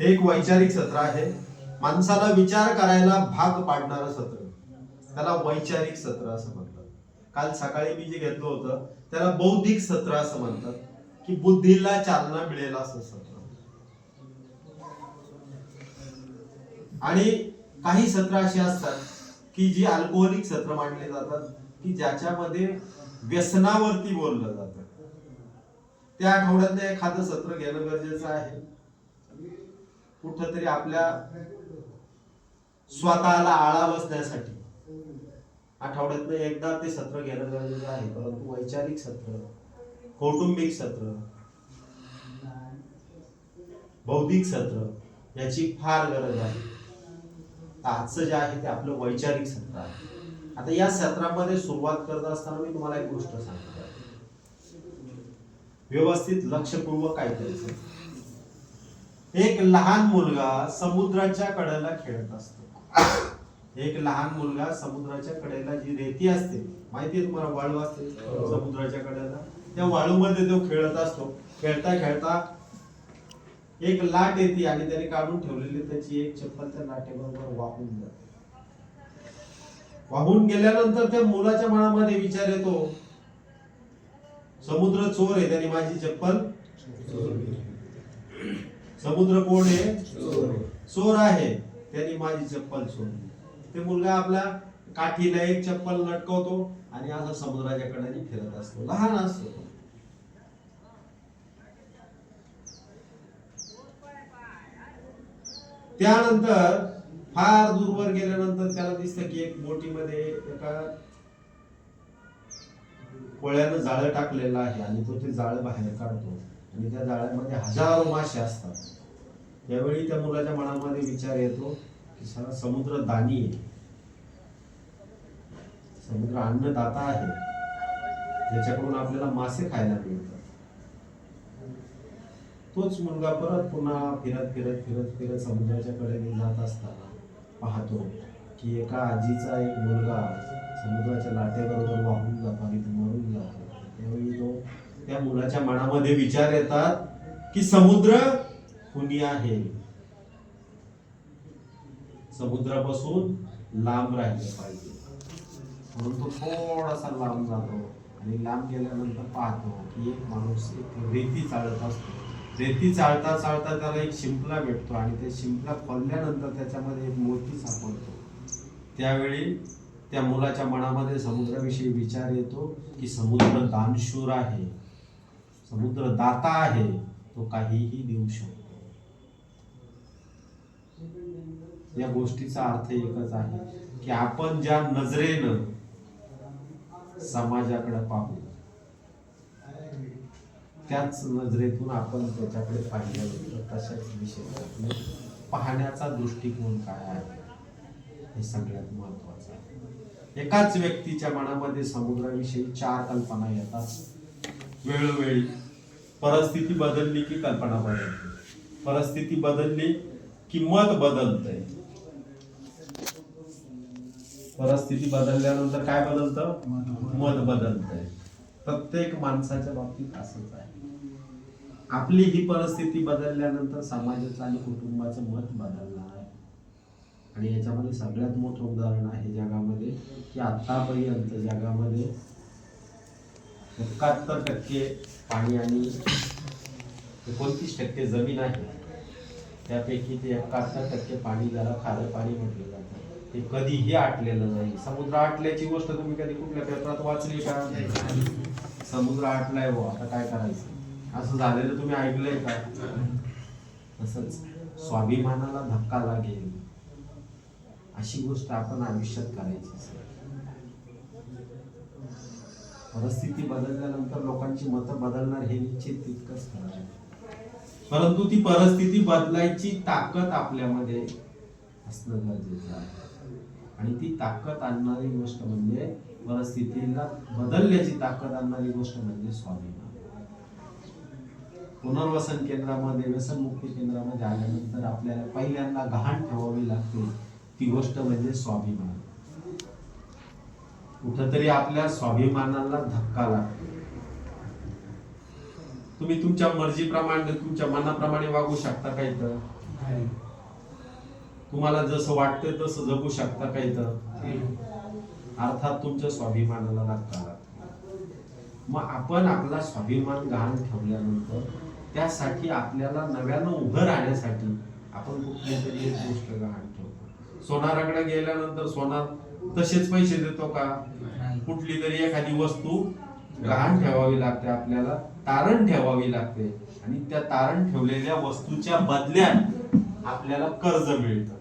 हे एक वैचारिक सत्र आहे. माणसाला विचार करायला भाग पाडणारं सत्र. त्याला वैचारिक सत्र असं म्हणतात. काल सकाळी मी जे घेतलं होतं त्याला बौद्धिक सत्र असं म्हणतात की बुद्धीला चालना मिळेल असं सत्र. आणि काही सत्र अशी असतात की जी अल्कोहोलिक सत्र मानले जातात की ज्याच्यामध्ये व्यसनावरती बोललं जातं. त्या आठवड्यातलं एखादं सत्र घेणं गरजेचं आहे. कुठंतरी आपल्या स्वतःला आळा बसण्यासाठी. आठवड्यातनं एकदा ते सत्र घेणं गरजेचं आहे परंतु वैचारिक सत्र कौटुंबिक सत्र बौद्धिक सत्र याची फार गरज आहे. आजचं जे आहे ते आपलं वैचारिक सत्र आहे. आता या सत्रामध्ये सुरुवात करत असताना मी तुम्हाला एक गोष्ट सांगतो. व्यवस्थित लक्षपूर्वक काय करायचं एक लहान मुलगा समुद्राच्या कडेला खेळत असतो. एक लहान मुलगा समुद्राच्या कडेला जी रेती असते माहितीये तुम्हाला वाळू असते? समुद्राच्या कडेला. त्या वाळूमध्ये तो खेळत असतो. खेळता खेळता एक लाट येते आणि त्याने काढून ठेवलेली त्याची एक चप्पल त्या लाटेबरोबर वाहून जाते. वाहून गेल्यानंतर त्या मुलाच्या मनामध्ये विचार येतो समुद्र चोर आहे त्याने माझी चप्पल समुद्र कोण आहे? चोर आहे. त्यांनी माझी चप्पल चोरली ते मुलगा आपल्या काठीला एक चप्पल लटकवतो आणि असा समुद्राच्या कडेने फिरत असतो. लहान असतो. त्यानंतर फार दूरवर गेल्यानंतर त्याला दिसतं की एक बोटीमध्ये एका कोळ्यानं जाळं टाकलेलं आहे आणि तो ते जाळं बाहेर काढतो. आणि त्या जाळ्यामध्ये हजारो मासे असतात. त्यावेळी त्या मुलाच्या मनामध्ये विचार येतो की सारा समुद्र दानी आहे. समुद्र अन्नदाता आहे. ज्याच्याकडून आपल्याला मासे खायला मिळतात. तोच मुलगा परत पुन्हा फिरत फिरत फिरत फिरत समुद्राच्या कडेने जात असताना पाहतो की एका आजीचा एक मुलगा समुद्राच्या लाटेबरोबर वाहून जातात आणि तो मरून जातो त्यावेळी तो त्या मुलाच्या मनामध्ये विचार येतात की समुद्र खुनी आहे? समुद्रापासून लांब राहिलं पाहिजे. म्हणून तो थोडासा लांब जातो आणि लांब गेल्यानंतर पाहतो की एक माणूस एक रेती चालत असतो. रेती चालता चालता त्याला एक शिंपला भेटतो आणि ते शिंपला खोलल्यानंतर त्याच्यामध्ये एक मोती सापडतो. त्यावेळी त्या मुलाच्या मनामध्ये समुद्राविषयी विचार येतो की समुद्र दानशूर आहे. समुद्र दाता आहे तो काहीही देऊ शकतो. या गोष्टीचा अर्थ एकच आहे की आपण ज्या नजरेनं समाजाकडे पाहू त्याच नजरेतून आपण त्याच्याकडे पाहिल्यानंतर तशाच दिशेने पाहण्याचा दृष्टिकोन काय आहे हे सगळ्यात महत्वाचं आहे. एकाच व्यक्तीच्या मनामध्ये समुद्राविषयी चार कल्पना येतात. वेळोवेळी परिस्थिती बदलली की कल्पना बदलते. परिस्थिती बदलली की मत बदलतंय. परिस्थिती बदलल्यानंतर काय बदलतं? मत बदलतंय. प्रत्येक माणसाच्या बाबतीत असंच आहे. आपली ही परिस्थिती बदलल्यानंतर समाजाचं आणि कुटुंबाचं मत बदलणार. आहे आणि याच्यामध्ये सगळ्यात मोठं उदाहरण आहे जगामध्ये की आतापर्यंत जगामध्ये एकाहत्तर टक्के पाणी आणि एकोणतीस टक्के जमीन आहे. त्यापैकी ते एकाहत्तर टक्के पाणी ज्याला खारं पाणी म्हटलं जातं. ते कधीही आटलेलं नाही. समुद्र आटल्याची गोष्ट तुम्ही कधी कुठल्या पेपरात वाचली का? समुद्र आटलाय हो आता काय करायचं? असं झालेलं तुम्ही ऐकलंय का? तसंच स्वाभिमानाला धक्का लागेल. अशी गोष्ट आपण आयुष्यात करायची असेल. परिस्थिती बदलल्यानंतर लोकांची मतं बदलणार हे निश्चित तितकंच खरं आहे. परंतु ती परिस्थिती बदलायची ताकद आपल्यामध्ये असणं गरजेचं आहे. आणि ती ताकद आणणारी गोष्ट म्हणजे परिस्थितीला बदलण्याची ताकद आणणारी गोष्ट म्हणजे स्वाभिमान. पुनर्वसन केंद्रामध्ये व्यसनमुक्ती केंद्रामध्ये आल्यानंतर आपल्याला पहिल्यांदा गहाण ठेवावी लागते ती गोष्ट म्हणजे स्वाभिमान. कुठंतरी आपल्या स्वाभिमानाला धक्का लागतो. तुम्ही तुमच्या मर्जीप्रमाणे तुमच्या मनाप्रमाणे वागू शकता का इथं? तुम्हाला जसं वाटतं तसं जगू शकता का इथं? अर्थात तुमच्या स्वाभिमानाला लागता. मग आपण आपला स्वाभिमान गहाण ठेवल्यानंतर त्यासाठी आपल्याला नव्यानं उभं राहण्यासाठी आपण कुठली तरी एक गोष्ट गहाण ठेवतो. सोनाराकडे गेल्यानंतर सोनार तसेच पैसे देतो का? कुठली तरी एखादी वस्तू गहाण ठेवावी लागते आपल्याला तारण ठेवावी लागते. आणि त्या तारण ठेवलेल्या वस्तूच्या बदल्यात आपल्याला कर्ज मिळतं.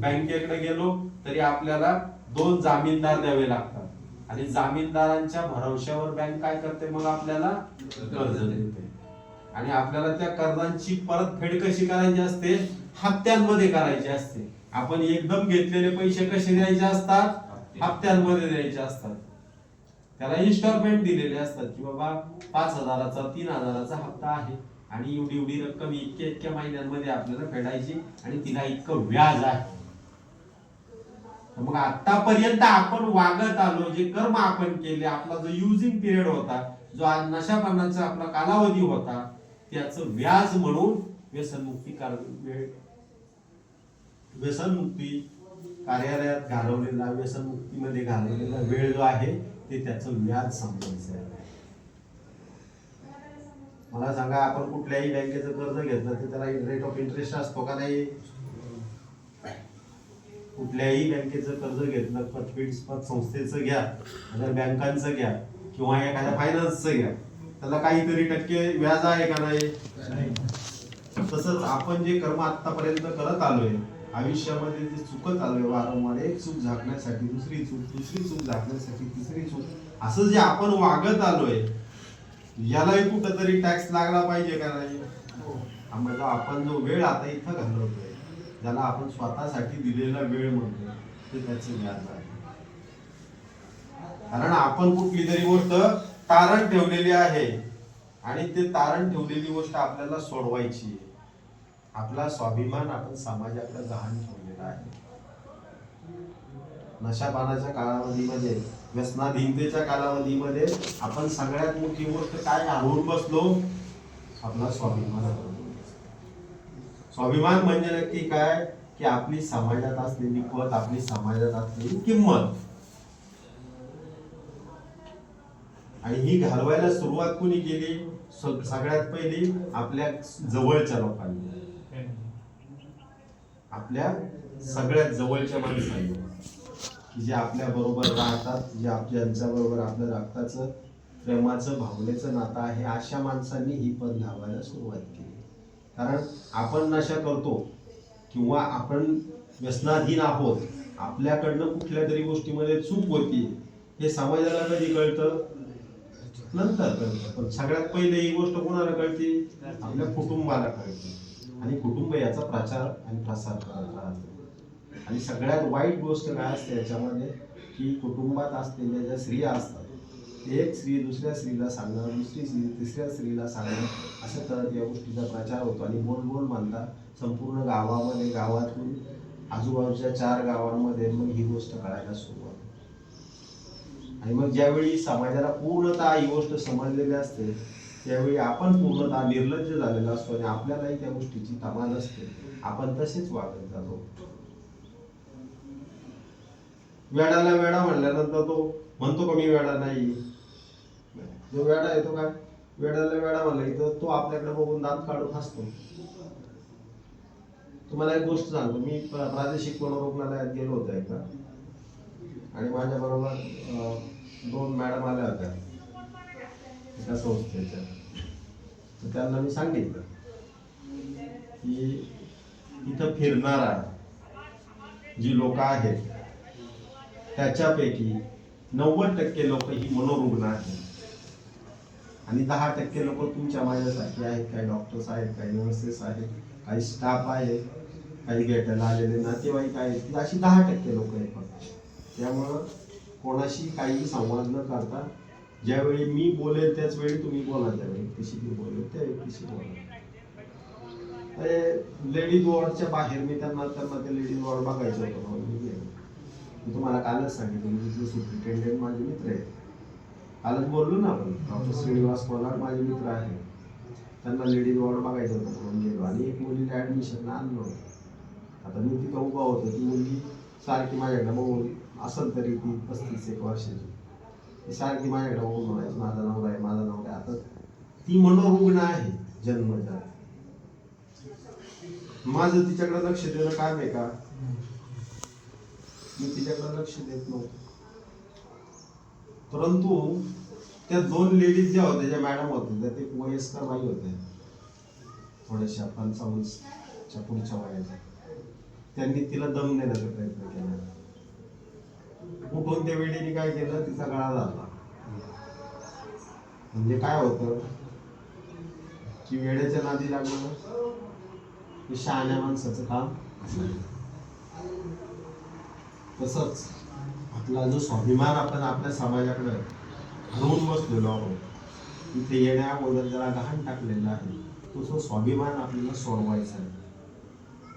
बँकेकडे गेलो तरी आपल्याला दोन जामीनदार द्यावे लागतात. आणि जामीनदारांच्या भरवशावर बँक काय करते? मग आपल्याला कर्ज देते. आणि आपल्याला त्या कर्जांची परतफेड कशी करायची असते? हप्त्यांमध्ये करायची असते. आपण एकदम घेतलेले पैसे कसे द्यायचे असतात? हप्त्यांमध्ये द्यायचे असतात. त्याला इन्स्टॉलमेंट दिलेले असतात की बाबा पाच हजाराचा तीन हजाराचा हप्ता आहे आणि एवढी एवढी रक्कम इतक्या इतक्या महिन्यांमध्ये आपल्याला फेडायची आणि तिला इतकं व्याज आहे. मग आतापर्यंत आपण वागत आलो जे कर्म आपण केले आपला जो युजिंग पिरियड होता जो आज आपला कालावधी होता त्याचं व्याज म्हणून व्यसनमुक्ती कार- व्यसनमुक्ती कार्यालयात घालवलेला व्यसनमुक्तीमध्ये घालवलेला वेळ जो आहे ते त्याचं व्याज समजायचं आहे. मला सांगा आपण कुठल्याही बँकेचं कर्ज घेतलं तर त्याला रेट ऑफ इंटरेस्ट असतो का नाही? कुठल्याही बँकेचं कर्ज घेतलं पतपेढ संस्थेचं घ्या अगर बँकांचं घ्या किंवा एखाद्या फायनान्सचं घ्या त्याला काहीतरी टक्के व्याज आहे का नाही? तसंच आपण जे कर्म आतापर्यंत करत आलोय आयुष्यामध्ये जे चुकत आलोय वारंवार एक चूक झाकण्यासाठी दुसरी चूक दुसरी चूक झाकण्यासाठी तिसरी चूक असं जे आपण वागत आलोय यालाही कुठंतरी टॅक्स लागला पाहिजे का नाही? म्हणजे आपण जो वेळ आता इथं घालवतोय ज्याला आपण स्वतःसाठी दिलेला वेळ म्हणतो ते त्याचे व्याज आहे कारण आपण कुठली तरी गोष्ट तारण ठेवलेली आहे आणि ते तारण ठेवलेली गोष्ट आपल्याला सोडवायची आहे. आपला स्वाभिमान आपण समाजाकडे गहाण ठेवलेला आहे. नशापानाच्या कालावधीमध्ये व्यसनाधीनतेच्या कालावधीमध्ये आपण सगळ्यात मोठी गोष्ट काय हरवून बसलो? आपला स्वाभिमान स्वाभिमान म्हणजे नक्की काय? की आपली समाजात असलेली पत आपली समाजात असलेली किंमत. आणि ही घालवायला सुरुवात कोणी केली? सगळ्यात पहिली आपल्या जवळच्या लोकांनी. आपल्या सगळ्यात जवळच्या माणसांना. की जे आपल्या बरोबर राहतात जे ज्यांच्या बरोबर आपल्या रक्ताचं प्रेमाचं भावनेचं नातं आहे अशा माणसांनी ही पद लावायला सुरुवात केली. कारण आपण नशा करतो किंवा आपण व्यसनाधीन आहोत आपल्याकडनं कुठल्या तरी गोष्टीमध्ये चूक होती हे समाजाला कधी कळतं? नंतर कळतं. पण सगळ्यात पहिले ही गोष्ट कोणाला कळते? आपल्या कुटुंबाला कळते. आणि कुटुंब याचा प्रचार आणि प्रसार करत राहते. आणि सगळ्यात वाईट गोष्ट काय असते याच्यामध्ये की कुटुंबात असलेल्या ज्या स्त्रिया असतात एक स्त्री दुसऱ्या स्त्रीला सांगणं दुसरी स्त्री तिसऱ्या स्त्रीला सांगणं असं करत या गोष्टीचा प्रचार होतो. आणि बोल बोल म्हणता संपूर्ण गावामध्ये गावातून आजूबाजूच्या चार गावांमध्ये मग ही गोष्ट कळायला सुरुवात आणि मग ज्यावेळी समाजाला पूर्णतः ही गोष्ट समजलेली असते त्यावेळी आपण पूर्णतः निर्लज्ज झालेला असतो आणि आपल्यालाही त्या गोष्टीची तमा नसते आपण तसेच वागत जातो. वेडाला वेडा म्हणल्यानंतर तो म्हणतो का मी वेडा नाही? जो वेडा येतो काय? वेडाला वेडा म्हणला की तो- आपल्याकडे बघून दात काढून हसतो. तुम्हाला एक गोष्ट सांगतो मी प्रादेशिक मनोरुग्णालयात गेलो होतो एकदा. आणि माझ्या बरोबर दोन मॅडम आल्या होत्या. एका संस्थेच्या तर त्यांना मी सांगितलं की इथं फिरणारा जी लोक आहेत त्याच्यापैकी नव्वद टक्के लोक ही मनोरुग्ण आहेत. आणि दहा टक्के लोक तुमच्या माझ्यासाठी आहेत काही डॉक्टर्स आहेत काही नर्सेस आहेत काही स्टाफ आहेत काही भेटायला आलेले नातेवाईक आहेत. अशी दहा टक्के लोक आहेत फक्त. त्यामुळं कोणाशी काही संवाद न करता ज्यावेळी मी बोलेल त्याच वेळी तुम्ही बोला त्या व्यक्तीशी मी बोलेल त्या व्यक्तीशी बोला लेडीज वॉर्डच्या बाहेर मी त्यांना त्यांना ते लेडीज वॉर्ड बघायचं होतं मी मी तुम्हाला कालच सांगितलं मी तिथले सुप्रिटेंडेंट माझे मित्र आहेत. कालच बोललो ना आपण डॉक्टर श्रीनिवास कोलाड माझे मित्र आहे त्यांना लेडीज वॉर्ड बघायचं होतं म्हणून गेलो. आणि एक मुलीला ॲडमिशनला आणलं आता मी तिथं उभा होतो ती मुलगी सारखी माझ्याकडे बघून असेल तरी ती पस्तीस एक वर्षाची. ती सारखी माझ्याकडे बघून म्हणायची माझा नवरा आहे माझा नवरा आहे आता? ती मनोरुग्ण आहे जन्मजात. माझं तिच्याकडे लक्ष देणं काम आहे का? मी तिच्याकडे लक्ष देत नव्हतो. परंतु त्या दोन लेडीज ज्या होत्या ज्या मॅडम होत्या त्या ते वयस्कर बाई होत्या. थोड्याशा पंचावन्नच्या पुढच्या वयाच्या. त्यांनी तिला दम देण्याचा प्रयत्न केला. उठून त्या वेळेने काय केलं तिचा गळा झाला. म्हणजे काय होतं? की वेळेच्या नादी लागलं. हे शहाण्या माणसाचं काम. तसंच आपला जो स्वाभिमान आपण आपल्या समाजाकडे हरवून बसलेलो आहोत इथे येण्या अगोदर जरा गहाण टाकलेला आहे तो स्वाभिमान आपल्याला सोडवायचा आहे.